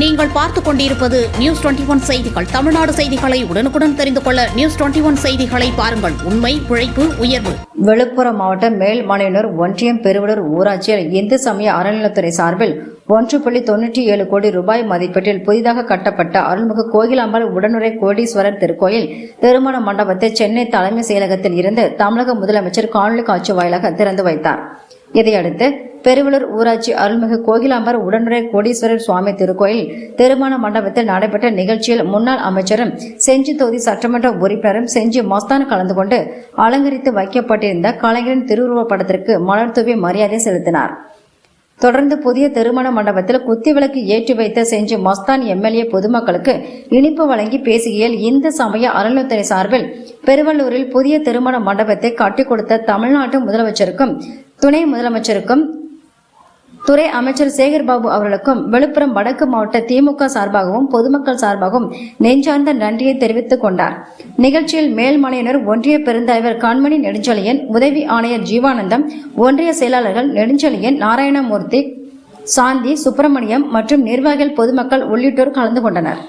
நீங்கள் பார்த்துக் கொண்டிருப்பது நியூஸ் டுவெண்டி ஒன் செய்திகள். தமிழ்நாடு செய்திகளை உடனுக்குடன் தெரிந்து கொள்ள நியூஸ் டுவெண்டி ஒன் செய்திகளை பாருங்கள். உண்மை உழைப்பு உயர்வு. விழுப்புரம் மாவட்டம் மேல்மலையனூர் ஒன்றியம் பெருவலூர் ஊராட்சியில் இந்து சமய அறநிலத்துறை சார்பில் ஒன்று புள்ளி தொன்னூற்றி ஏழு கோடி ரூபாய் மதிப்பீட்டில் புதிதாக கட்டப்பட்ட அருள்மிகு கோகிலாம்பாள் உடனுரை கோடீஸ்வரர் திருக்கோயில் திருமண மண்டபத்தை சென்னை தலைமை செயலகத்தில் இருந்து தமிழக முதலமைச்சர் காணொலி காட்சி வாயிலாக திறந்து வைத்தார். இதையடுத்து பெருவலூர் ஊராட்சி அருள்மிகு கோகிலாம்பர் உடனுரை கோடீஸ்வரர் சுவாமி திருக்கோயில் திருமண மண்டபத்தில் நடைபெற்ற நிகழ்ச்சியில் முன்னாள் அமைச்சரும் செஞ்சி தொகுதி சட்டமன்ற உறுப்பினரும் செஞ்சி மஸ்தான் கலந்து கொண்டு அலங்கரித்து வைக்கப்பட்டிருந்த கலைஞரின் திருவுருவப் படத்திற்கு மலர் தூவி மரியாதை செலுத்தினார். தொடர்ந்து புதிய திருமண மண்டபத்தில் குத்திவிளக்கு ஏற்றி வைத்த செஞ்சு மஸ்தான் எம்எல்ஏ பொதுமக்களுக்கு இனிப்பு வழங்கி பேசுகையில் இந்து சமய அறநிலைத்துறை சார்பில் பெருவள்ளூரில் புதிய திருமண மண்டபத்தை கட்டிக் கொடுத்த தமிழ்நாட்டு முதலமைச்சருக்கும் துணை முதலமைச்சருக்கும் துறை அமைச்சர் சேகர்பாபு அவர்களுக்கும் விழுப்புரம் வடக்கு மாவட்ட திமுக சார்பாகவும் பொதுமக்கள் சார்பாகவும் நெஞ்சார்ந்த நன்றியை தெரிவித்துக் கொண்டார். நிகழ்ச்சியில் மேல்மலையினர் ஒன்றிய பெருந்தலைவர் கண்மணி நெடுஞ்செழியன் உதவி ஆணையர் ஜீவானந்தம் ஒன்றிய செயலாளர்கள் நெடுஞ்செழியன் நாராயணமூர்த்தி சாந்தி சுப்பிரமணியம் மற்றும் நிர்வாகிகள் பொதுமக்கள் உள்ளிட்டோர் கலந்து கொண்டனர்.